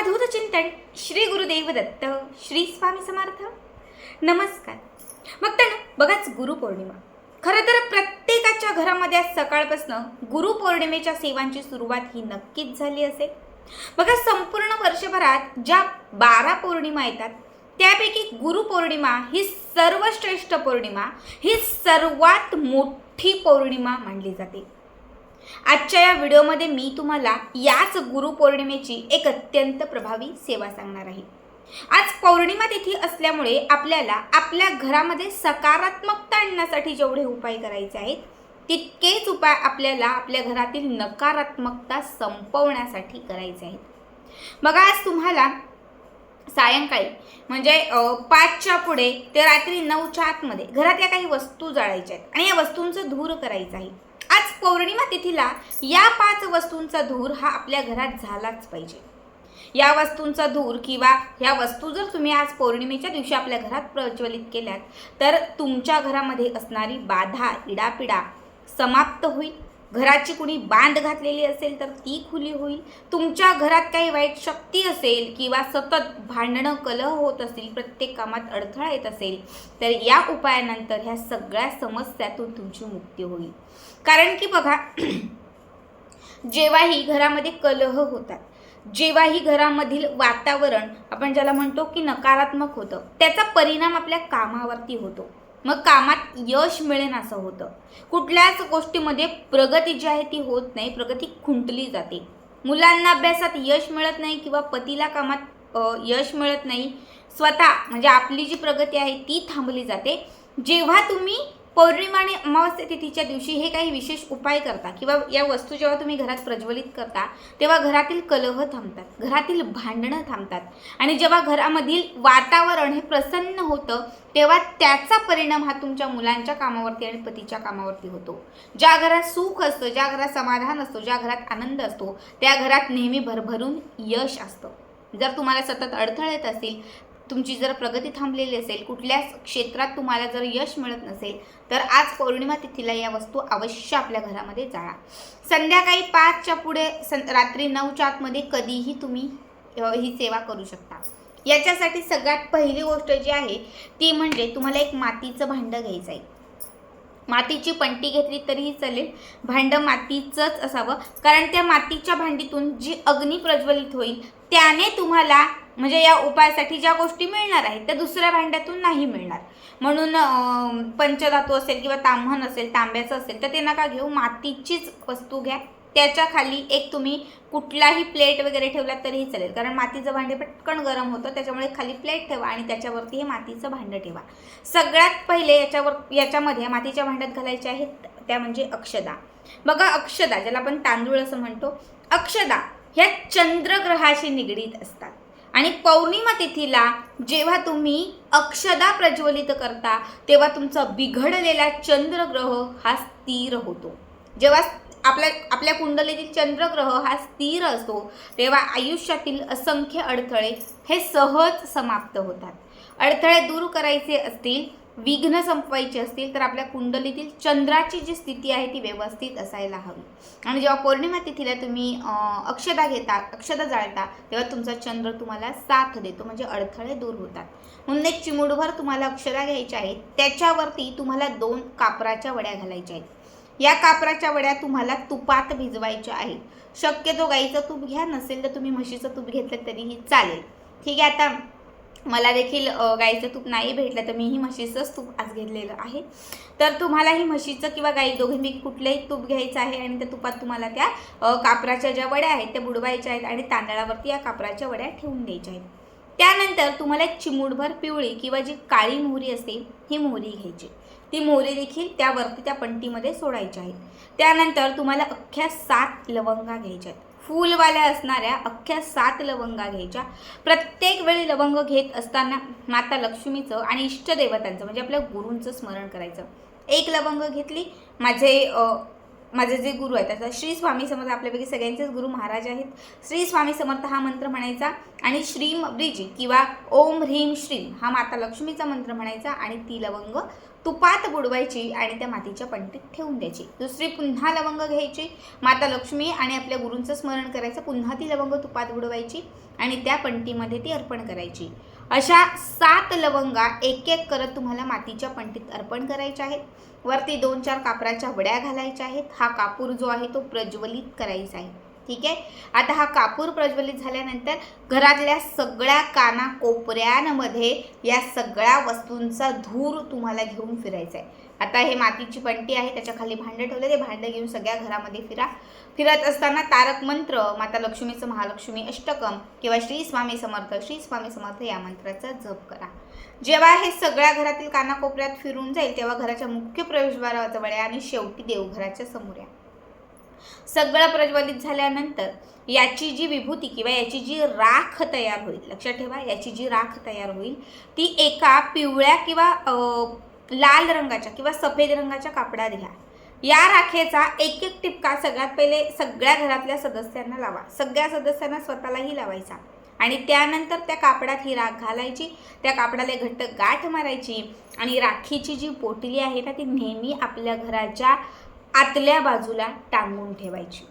अवधूत चिंतन श्री गुरुदेव दत्त श्री स्वामी समर्थ. नमस्कार. मग तर बघाच गुरुपौर्णिमा खरं तर प्रत्येकाच्या घरामध्ये आज सकाळपासून गुरुपौर्णिमेच्या सेवांची सुरुवात ही नक्कीच झाली असेल. बघा संपूर्ण वर्षभरात ज्या बारा पौर्णिमा येतात त्यापैकी गुरुपौर्णिमा ही सर्वश्रेष्ठ पौर्णिमा ही सर्वात मोठी पौर्णिमा मानली जाते. आजच्या या व्हिडिओमध्ये मी तुम्हाला याच गुरुपौर्णिमेची एक अत्यंत प्रभावी सेवा सांगणार आहे. आज पौर्णिमा तिथी असल्यामुळे आपल्याला आपल्या घरामध्ये सकारात्मकता आणण्यासाठी जेवढे उपाय करायचे आहेत तितकेच उपाय आपल्याला आपल्या घरातील नकारात्मकता संपवण्यासाठी करायचे आहेत. बघा आज तुम्हाला सायंकाळी म्हणजे पाचच्या पुढे ते रात्री नऊच्या आतमध्ये घरातल्या काही वस्तू जाळायच्या आहेत. आणि या वस्तूंचं धूर करायचं आहे. आज पौर्णिमा तिथीला या पाच वस्तूंचा धूर हा आपल्या घरात झालाच पाहिजे. या वस्तूंचा धूर किंवा ह्या वस्तू जर तुम्ही आज पौर्णिमेच्या दिवशी आपल्या घरात प्रज्वलित केल्यात तर तुमच्या घरामध्ये असणारी बाधा इडापिडा समाप्त होईल. घराची कुणी बांध घातलेली असेल तर ती खुली होईल. तुमच्या घरात काही वाईट शक्ती असेल किंवा सतत भांडणं कलह होत असतील प्रत्येक कामात अडथळा येत असेल तर या उपायानंतर ह्या सगळ्या समस्यातून तुमची मुक्ती होईल. कारण की बघा जेव्हाही घरामध्ये कलह होतात जेव्हाही घरामधील वातावरण आपण ज्याला म्हणतो की नकारात्मक होतं त्याचा परिणाम आपल्या कामावरती होतो. मग कामात यश मिळेन असं होतं. कुठल्याच गोष्टीमध्ये प्रगती जी आहे ती होत नाही प्रगती खुंटली जाते. मुलांना अभ्यासात यश मिळत नाही किंवा पतीला कामात यश मिळत नाही स्वतः म्हणजे आपली जी प्रगती आहे ती थांबली जाते. जेव्हा तुम्ही पौर्णिमा आणि अमावस्या तिथीच्या दिवशी हे काही विशेष उपाय करता किंवा या वस्तू जेव्हा तुम्ही घरात प्रज्वलित करता तेव्हा घरातील कलह थांबतात घरातील भांडणं थांबतात. आणि जेव्हा घरामधील वातावरण हे प्रसन्न होतं तेव्हा त्याचा परिणाम हा तुमच्या मुलांच्या कामावरती आणि पतीच्या कामावरती होतो. ज्या घरात सुख असतं ज्या घरात समाधान असतो ज्या घरात आनंद असतो त्या घरात नेहमी भरभरून यश असतं. जर तुम्हाला सतत अडथळे येत असतील तुमची जर प्रगती थांबलेली असेल कुठल्याच क्षेत्रात तुम्हाला जर यश मिळत नसेल तर आज पौर्णिमा तिथीला या वस्तू अवश्य आपल्या घरामध्ये जाळा. संध्याकाळी पाचच्या पुढे सं रात्री नऊच्या आतमध्ये कधीही तुम्ही ही सेवा करू शकता. याच्यासाठी सगळ्यात पहिली गोष्ट जी आहे ती म्हणजे तुम्हाला एक मातीचं भांडं घ्यायचं आहे मातीची पंटी घेतली तरीही चालेल. भांडं मातीचंच असावं. कारण त्या मातीच्या भांडीतून जी अग्नी प्रज्वलित होईल त्याने तुम्हाला म्हणजे या उपायासाठी ज्या गोष्टी मिळणार आहेत त्या दुसऱ्या भांड्यातून नाही मिळणार. म्हणून पंचधातू असेल किंवा ताम्हण असेल तांब्याचं असेल तर ते नका घेऊ. मातीचीच वस्तू घ्या. त्याच्याखाली एक तुम्ही कुठलाही प्लेट वगैरे ठेवला तरीही चालेल. कारण मातीचं भांडे पटकन गरम होतं त्याच्यामुळे खाली प्लेट ठेवा आणि त्याच्यावरती हे मातीचं भांडं ठेवा. सगळ्यात पहिले याच्यावर याच्यामध्ये मातीच्या भांड्यात घालायचे आहेत त्या म्हणजे अक्षदा. बघा अक्षदा ज्याला आपण तांदूळ असं म्हणतो अक्षदा ह्या चंद्रग्रहाशी निगडीत असतात. आणि पौर्णिमा तिथीला जेव्हा तुम्ही अक्षदा प्रज्वलित करता तेव्हा तुमचा बिघडलेला चंद्रग्रह हा स्थिर होतो. जेव्हा आपल्या आपल्या कुंडलीतील चंद्रग्रह हा स्थिर असतो तेव्हा आयुष्यातील असंख्य अडथळे हे सहज समाप्त होतात. अडथळे दूर करायचे असतील विघ्न संपवायचे असतील तर आपल्या कुंडलीतील चंद्राची जी स्थिती आहे ती व्यवस्थित असायला हवी. आणि जेव्हा पौर्णिमा तिथीला तुम्ही अक्षता घेता अक्षता जाळता तेव्हा तुमचा चंद्र तुम्हाला साथ देतो म्हणजे अडथळे दूर होतात. म्हणून एक चिमूडभर तुम्हाला अक्षता घ्यायच्या आहेत त्याच्यावरती तुम्हाला दोन कापराच्या वड्या घालायच्या आहेत. या कापराच्या वड्या तुम्हाला तुपात भिजवायच्या आहेत. शक्यतो गाईचं तूप घ्या नसेल तर तुम्ही म्हशीचं तूप घेतलं तरीही चालेल. ठीक आहे आता मला देखील गाईचं तूप नाही भेटलं तर मीही म्हशीचंच तूप आज घेतलेलं आहे. तर तुम्हाला ही म्हशीचं किंवा गाई दोघींपैकी कुठलंही तूप घ्यायचं आहे आणि त्या तुपात तुम्हाला त्या कापराच्या ज्या वड्या आहेत त्या बुडवायच्या आहेत आणि तांदळावरती या कापराच्या वड्या ठेवून द्यायच्या आहेत. त्यानंतर तुम्हाला एक चिमूटभर पिवळी किंवा जी काळी मोहरी असते ही मोहरी घ्यायची. ती मोहरी देखील त्यावरती त्या पंटीमध्ये सोडायच्या आहेत. त्यानंतर तुम्हाला अख्ख्या सात लवंगा घ्यायच्या आहेत. फूलवाल्या असणाऱ्या अख्ख्या सात लवंगा घ्यायच्या. प्रत्येक वेळी लवंग घेत असताना माता लक्ष्मीचं आणि इष्टदेवतांचं म्हणजे आपल्या गुरूंचं स्मरण करायचं. एक लवंग घेतली माझे माझे जे गुरु आहेत त्याचा श्री स्वामी समर्थ आपल्यापैकी सगळ्यांचेच गुरु महाराज आहेत. श्री स्वामी समर्थ हा मंत्र म्हणायचा आणि श्रीम ब्रिजी किंवा ओम ह्रीम श्रीम हा माता लक्ष्मीचा मंत्र म्हणायचा आणि ती लवंग तुपात बुडवायची आणि त्या मातीच्या पंटीत ठेवून द्यायची. दुसरी पुन्हा लवंग घ्यायची. माता लक्ष्मी आणि आपल्या गुरूंचं स्मरण करायचं. पुन्हा ती लवंग तुपात बुडवायची आणि त्या पंटीमध्ये ती अर्पण करायची. अशा सात लवंगा एक एक करत तुम्हाला मातीच्या पंटीत अर्पण करायच्या आहेत. वरती दोन चार कापराच्या वड्या घालायच्या आहेत. हा कापूर जो आहे तो प्रज्वलित करायचा आहे. ठीक आहे? आता हा कापूर प्रज्वलित झाल्यानंतर घरातल्या सगळ्या काना कोपऱ्यांमध्ये या सगळ्या वस्तूंचा धूर तुम्हाला घेऊन फिरायचा आहे. आता हे मातीची पंटी आहे त्याच्याखाली भांडं ठेवलं ते भांडं घेऊन सगळ्या घरामध्ये फिरा. फिरत असताना तारक मंत्र माता लक्ष्मीचं महालक्ष्मी अष्टकम किंवा श्री स्वामी समर्थ श्री स्वामी समर्थ या मंत्राचा जप करा. जेव्हा हे सगळ्या घरातील कानाकोपऱ्यात फिरून जाईल तेव्हा घराच्या मुख्य प्रवेशद्वाराजवळ आहे आणि शेवटी देवघराच्या समोर या सगळं प्रज्वलित झाल्यानंतर याची जी विभूती किंवा याची जी राख तयार होईल लक्षात ठेवा याची जी राख तयार होईल ती एका पिवळ्या किंवा लाल रंगाच्या किंवा सफेद रंगाच्या कापडात घ्या. या राखेचा एक एक टिपका सगळ्यात पहिले सगळ्या घरातल्या सदस्यांना लावा. सगळ्या सदस्यांना स्वतःलाही लावायचा. आणि त्यानंतर त्या कापडात ही राख घालायची त्या कापडाला घट्ट गाठ मारायची आणि राखीची जी पोटली आहे ना ती नेहमी आपल्या घराच्या आतल्या बाजूला टांगून ठेवायची.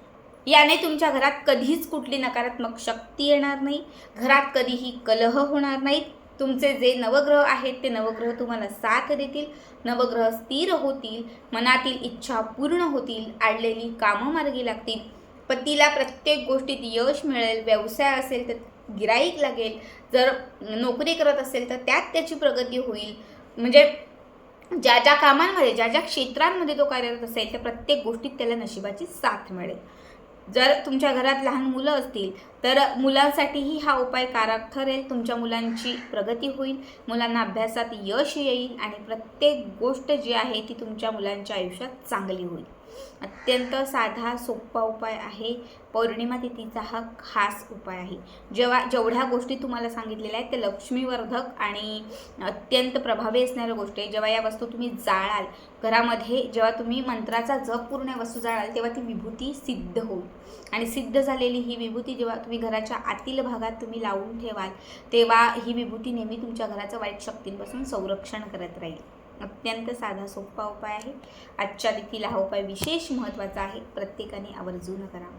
याने तुमच्या घरात कधीच कुठली नकारात्मक शक्ती येणार नाही. घरात कधीही कलह होणार नाहीत. तुमचे जे नवग्रह आहेत ते नवग्रह तुम्हाला साथ देतील. नवग्रह स्थिर होतील मनातील इच्छा पूर्ण होतील आडलेली कामं मार्गी लागतील. पतीला प्रत्येक गोष्टीत यश मिळेल व्यवसाय असेल तर गिराईक लागेल. जर नोकरी करत असेल तर त्यात त्याची प्रगती होईल. म्हणजे ज्या ज्या कामांमध्ये ज्या ज्या क्षेत्रांमध्ये तो कार्यरत असेल त्या प्रत्येक गोष्टीत त्याला नशिबाची साथ मिळेल. जर तुमच्या घरात लहान मुलं असतील तर मुलांसाठीही हा उपाय कारक ठरेल. तुमच्या मुलांची प्रगती होईल मुलांना अभ्यासात यश येईल आणि प्रत्येक गोष्ट जी आहे ती तुमच्या मुलांच्या आयुष्यात चांगली होईल. अत्यंत साधा सोपा उपाय आहे. पौर्णिमा तिथीचा हा खास उपाय आहे. जेव्हा जेवढ्या गोष्टी तुम्हाला सांगितलेल्या आहेत त्या लक्ष्मीवर्धक आणि अत्यंत प्रभावी असणाऱ्या गोष्टी आहे. जेव्हा या वस्तू तुम्ही जाळाल घरामध्ये जेव्हा तुम्ही मंत्राचा जप पूर्ण वस्तू जाळाल तेव्हा ती विभूती सिद्ध होईल. आणि सिद्ध झालेली ही विभूती जेव्हा तुम्ही घराच्या आतील भागात तुम्ही लावून ठेवाल तेव्हा ही विभूती नेहमी तुमच्या घराचं वाईट शक्तींपासून संरक्षण करत राहील. अत्यंत साधा सोपा उपाय आहे. आजच्या देखील हा उपाय विशेष महत्त्वाचा आहे. प्रत्येकाने आवर्जून करा